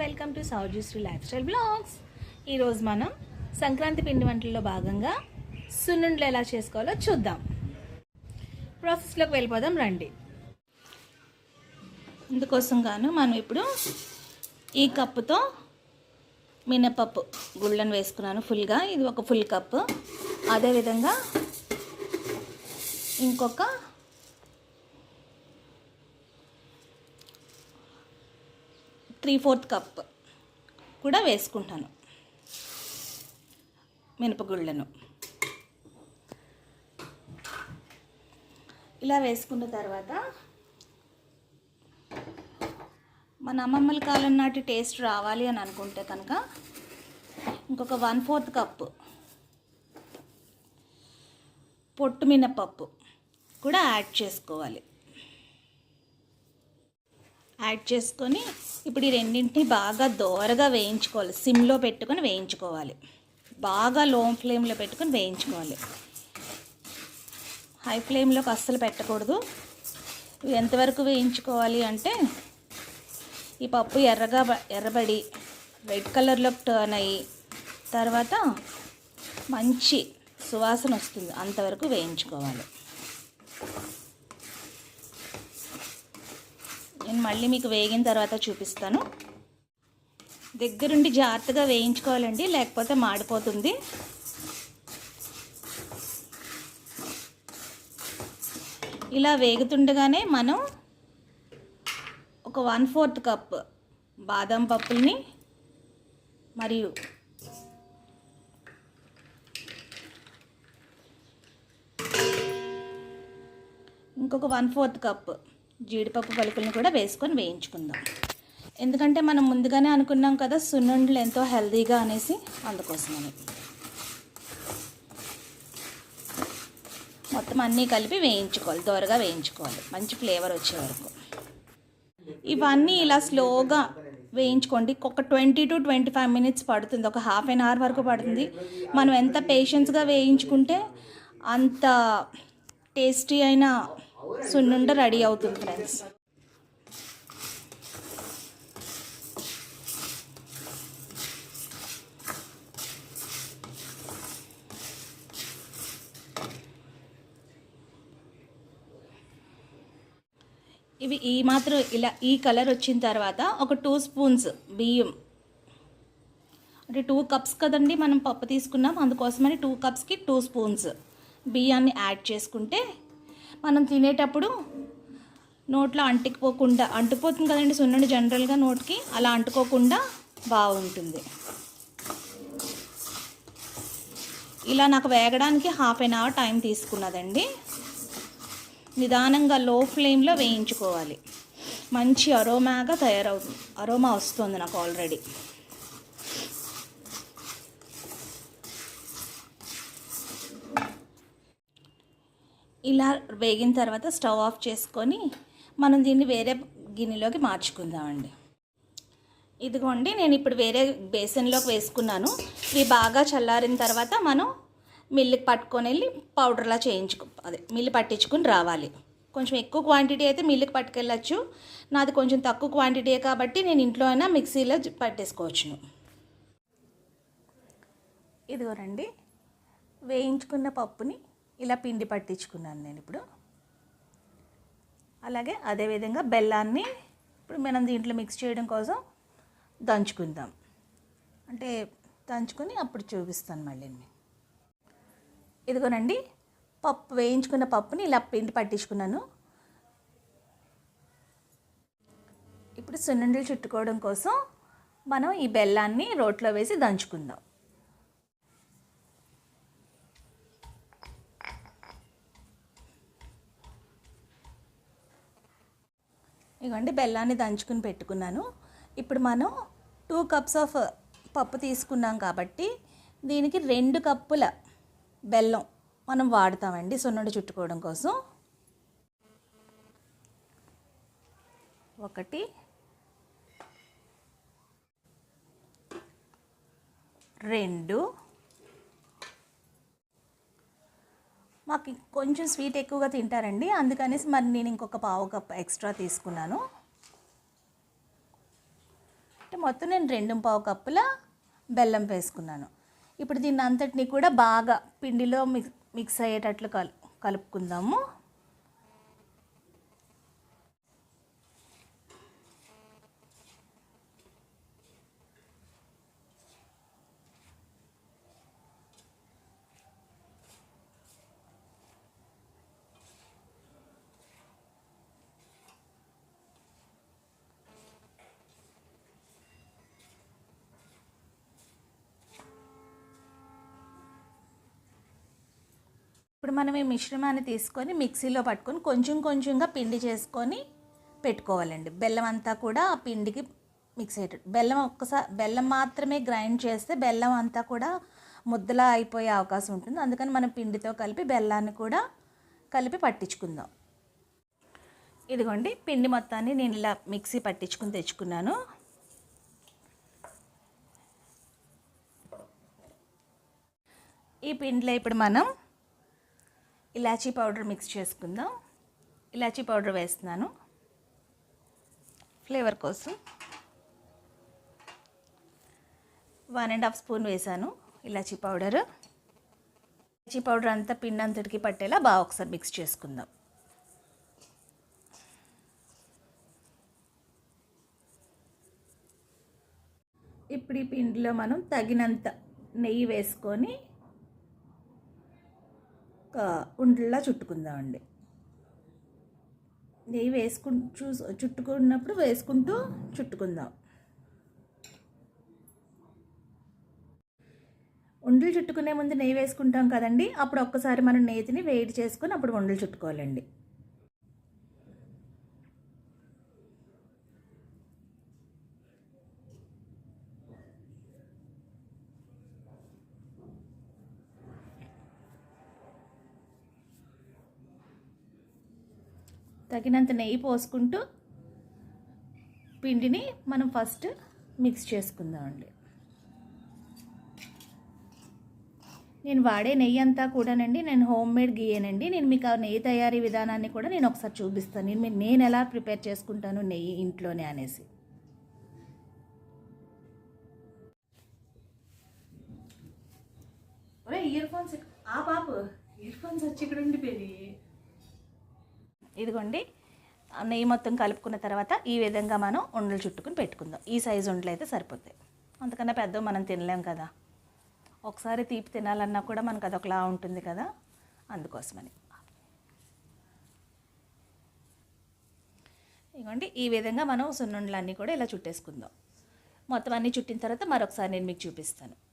Welcome to Soujishri life style blogs. ఈరోజు మనం సంక్రాంతి పిండి వంటల్లో భాగంగా సున్నుండలు ఎలా చేసుకోవాలో చూద్దాం. ప్రాసెస్లోకి వెళ్ళిపోదాం రండి. ఇందుకోసం గాను మనం ఇప్పుడు ఈ కప్పుతో మినపప్పు గుళ్ళను వేసుకున్నాను ఫుల్గా. ఇది ఒక ఫుల్ కప్పు. అదేవిధంగా ఇంకొక త్రీ ఫోర్త్ కప్ కూడా వేసుకుంటాను మినపగుళ్ళను. ఇలా వేసుకున్న తర్వాత మన అమ్మమ్మల కాలం నాటి టేస్ట్ రావాలి అని అనుకుంటే కనుక ఇంకొక వన్ ఫోర్త్ కప్పు పొట్టు మినపప్పు కూడా యాడ్ చేసుకోవాలి. యాడ్ చేసుకొని ఇప్పుడు ఈ రెండింటిని బాగా దోరగా వేయించుకోవాలి. సిమ్లో పెట్టుకొని వేయించుకోవాలి. బాగా లో ఫ్లేమ్లో పెట్టుకొని వేయించుకోవాలి. హై ఫ్లేమ్లోకి అస్సలు పెట్టకూడదు. ఎంతవరకు వేయించుకోవాలి అంటే ఈ పప్పు ఎర్రగా ఎర్రబడి రెడ్ కలర్లోకి టర్న్ అయ్యి తర్వాత మంచి సువాసన వస్తుంది. అంతవరకు వేయించుకోవాలి. నేను మళ్ళీ మీకు వేగిన తర్వాత చూపిస్తాను. దగ్గరుండి జాగ్రత్తగా వేయించుకోవాలండి లేకపోతే మాడిపోతుంది. ఇలా వేగుతుండగానే మనం ఒక వన్ ఫోర్త్ కప్ బాదం పప్పుల్ని మరియు ఇంకొక వన్ ఫోర్త్ కప్ జీడిపప్పు పలుకులను కూడా వేసుకొని వేయించుకుందాం. ఎందుకంటే మనం ముందుగానే అనుకున్నాం కదా సున్నుండలు ఎంతో హెల్తీగా అనేసి అందుకోసమని. మొత్తం అన్నీ కలిపి వేయించుకోవాలి దోరగా వేయించుకోవాలి. మంచి ఫ్లేవర్ వచ్చే వరకు. ఇవన్నీ ఇలా స్లోగా వేయించుకోండి. ఒక twenty to twenty five minutes పడుతుంది. ఒక హాఫ్ అన్ అవర్ వరకు పడుతుంది. మనం ఎంత పేషెన్స్గా వేయించుకుంటే అంత టేస్టీ అయిన సున్నుండ రెడీ అవుతుంది ఫ్రెండ్స్ ఇవి ఈ మాత్రం ఇలా ఈ కలర్ వచ్చిన తర్వాత ఒక టూ స్పూన్స్ బియ్యం. అంటే టూ కప్స్ కదండి మనం పప్పు తీసుకున్నాం అందుకోసమని టూ కప్స్కి టూ స్పూన్స్ బియ్యాన్ని యాడ్ చేసుకుంటే మనం తినేటప్పుడు నోట్లో అంటుకుపోకుండా అంటుకుపోతుంది కదండి సున్నుండి జనరల్గా నోట్కి అలా అంటుకోకుండా బాగుంటుంది. ఇలా నాకు వేగడానికి హాఫ్ అన్ అవర్ టైం తీసుకున్నదండి. నిదానంగా లో ఫ్లేమ్లో వేయించుకోవాలి. మంచి అరోమాగా తయారవుతుంది అరోమా వస్తుంది నాకు ఆల్రెడీ ఇలా వేగిన తర్వాత స్టవ్ ఆఫ్ చేసుకొని మనం దీన్ని వేరే గిన్నెలోకి మార్చుకుందామండి. ఇదిగోండి నేను ఇప్పుడు వేరే బేసన్లోకి వేసుకున్నాను. ఇవి బాగా చల్లారిన తర్వాత మనం మిల్లుకి పట్టుకొని వెళ్ళి పౌడర్లా చేయించుకో అదే మిల్లు పట్టించుకుని రావాలి. కొంచెం ఎక్కువ క్వాంటిటీ అయితే మిల్లుకి పట్టుకెళ్ళచ్చు. నాది కొంచెం తక్కువ క్వాంటిటీ కాబట్టి నేను ఇంట్లో అయినా మిక్సీలో పట్టేసుకోవచ్చును. ఇదిగోరండి వేయించుకున్న పప్పుని ఇలా పిండి పట్టించుకున్నాను నేను ఇప్పుడు. అలాగే అదేవిధంగా బెల్లాన్ని ఇప్పుడు మనం దీంట్లో మిక్స్ చేయడం కోసం దంచుకుందాం. అంటే దంచుకుని అప్పుడు చూపిస్తాను మళ్ళీ ఇదిగోనండి పప్పు వేయించుకున్న పప్పుని ఇలా పిండి పట్టించుకున్నాను. ఇప్పుడు సున్నుండలు చుట్టుకోవడం కోసం మనం ఈ బెల్లాన్ని రోట్లో వేసి దంచుకుందాం. ఇవ్వండి బెల్లాన్ని దంచుకుని పెట్టుకున్నాను. ఇప్పుడు మనం టూ కప్స్ ఆఫ్ పప్పు తీసుకున్నాం కాబట్టి దీనికి రెండు కప్పుల బెల్లం మనం వాడతామండి సున్నుండి చుట్టుకోవడం కోసం. ఒకటి. రెండు. మాకు కొంచెం స్వీట్ ఎక్కువగా తింటారండి. అందుకనేసి మరి నేను ఇంకొక పావు కప్ ఎక్స్ట్రా తీసుకున్నాను. అంటే మొత్తం నేను రెండు పావు కప్పుల బెల్లం వేసుకున్నాను. ఇప్పుడు దీన్ని అంతటిని కూడా బాగా పిండిలో మిక్స్ మిక్స్ అయ్యేటట్లు కలు కలుపుకుందాము ఇప్పుడు మనం ఈ మిశ్రమాన్ని తీసుకొని మిక్సీలో పట్టుకొని కొంచెం కొంచెంగా పిండి చేసుకొని పెట్టుకోవాలండి. బెల్లం అంతా కూడా ఆ పిండికి మిక్స్ అయ్యేటట్టు. బెల్లం ఒక్కసారి బెల్లం మాత్రమే గ్రైండ్ చేస్తే బెల్లం అంతా కూడా ముద్దలా అయిపోయే అవకాశం ఉంటుంది. అందుకని మనం పిండితో కలిపి బెల్లాన్ని కూడా కలిపి పట్టించుకుందాం. ఇదిగోండి పిండి మొత్తాన్ని నేను ఇలా మిక్సీ పట్టించుకుని తెచ్చుకున్నాను. ఈ పిండిలో ఇప్పుడు మనం ఇలాచీ పౌడర్ మిక్స్ చేసుకుందాం. ఇలాచీ పౌడర్ వేస్తున్నాను. ఫ్లేవర్ కోసం వన్ అండ్ హాఫ్ స్పూన్ వేసాను ఇలాచీ పౌడర్. ఇలాచీ పౌడర్ అంతా పిండి అంతటికి పట్టేలా బాగా ఒకసారి మిక్స్ చేసుకుందాం. ఇప్పుడు ఈ పిండిలో మనం తగినంత నెయ్యి వేసుకొని ఉండలా చుట్టుకుందామండి. నెయ్యి వేసుకు చూ చుట్టుకున్నప్పుడు వేసుకుంటూ చుట్టుకుందాం. ఉండలు చుట్టుకునే ముందు నెయ్యి వేసుకుంటాం కదండి అప్పుడు ఒక్కసారి మనం నేతిని వేడి చేసుకుని అప్పుడు ఉండలు చుట్టుకోవాలండి. తగినంత నెయ్యి పోసుకుంటూ పిండిని మనం ఫస్ట్ మిక్స్ చేసుకుందామండి. నేను వాడే నెయ్యి అంతా కూడానండి నేను హోమ్ మేడ్ గీయనండి. నేను మీకు ఆ నెయ్యి తయారీ విధానాన్ని కూడా నేను ఒకసారి చూపిస్తాను. నేను నేను ఎలా ప్రిపేర్ చేసుకుంటాను నెయ్యి ఇంట్లోనే అనేసి. ఇయర్ ఫోన్స్ ఆ బాబు ఇయర్ ఫోన్స్ వచ్చి ఇక్కడ ఉండిపోయి ఇదిగోండి నెయ్యి మొత్తం కలుపుకున్న తర్వాత ఈ విధంగా మనం ఉండలు చుట్టుకుని పెట్టుకుందాం. ఈ సైజు ఉండలు అయితే సరిపోతాయి. అంతకన్నా పెద్ద మనం తినలేం కదా. ఒకసారి తీపి తినాలన్నా కూడా మనకు అదొకలా ఉంటుంది కదా. అందుకోసమని. ఇదిగోండి ఈ విధంగా మనం సున్నుండలన్నీ కూడా ఇలా చుట్టేసుకుందాం. మొత్తం అన్నీ చుట్టిన తర్వాత మరొకసారి నేను మీకు చూపిస్తాను.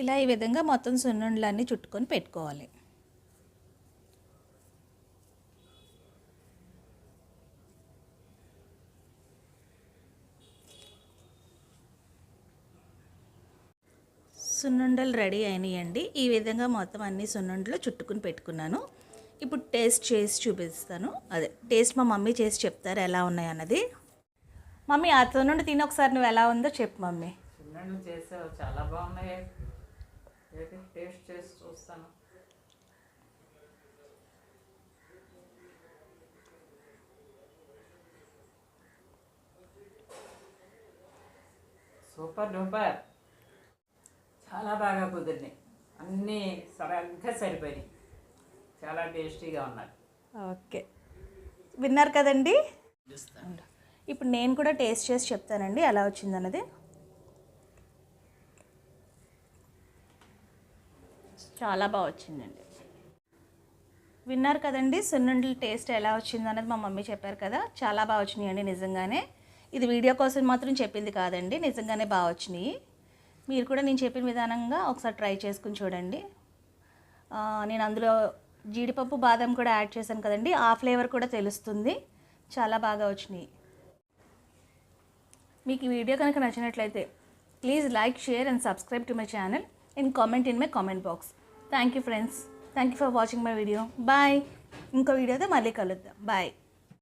ఇలా ఈ విధంగా మొత్తం సున్నుండలన్నీ చుట్టుకొని పెట్టుకోవాలి. సున్నుండలు రెడీ అయినాయండి. ఈ విధంగా మొత్తం అన్ని సున్నుండలు చుట్టుకుని పెట్టుకున్నాను. ఇప్పుడు టేస్ట్ చేసి చూపిస్తాను. అదే టేస్ట్ మా మమ్మీ చేసి చెప్తారు ఎలా ఉన్నాయి అన్నది. మమ్మీ అతను నుండి తిని ఒకసారి నువ్వు ఎలా ఉందో చెప్పు మమ్మీ. చిన్నడు చేసావు చాలా బాగున్నాయి. టేస్ట్ చేసి చూస్తాను. Super duper. చాలా బాగా కుదిరినాయి అన్నీ సరిగ్గా సరిపోయినాయి. చాలా టేస్టీగా ఉన్నాయి. ఓకే. విన్నారు కదండి? ఇప్పుడు నేను కూడా టేస్ట్ చేసి చెప్తానండి ఎలా వచ్చిందన్నది. చాలా బాగా వచ్చిందండి. విన్నారు కదండి సున్నుండల టేస్ట్ ఎలా వచ్చింది అన్నది మా మమ్మీ చెప్పారు కదా చాలా బాగా వచ్చినాయండి నిజంగానే. ఇది వీడియో కోసం మాత్రం చెప్పింది కాదండి నిజంగానే బాగా వచ్చినాయి. మీరు కూడా నేను చెప్పిన విధానంగా ఒకసారి ట్రై చేసుకుని చూడండి. ఆ, నేను అందులో జీడిపప్పు బాదం కూడా యాడ్ చేశాను కదండి. ఆ ఫ్లేవర్ కూడా తెలుస్తుంది. చాలా బాగా వచ్చినాయి. మీకు ఈ వీడియో కనుక నచ్చినట్లయితే please like share and subscribe to my channel and comment in my comment box. Thank you friends. Thank you for watching my video. Bye. ఇంకో వీడియోతో మళ్ళీ కలుద్దాం. బాయ్.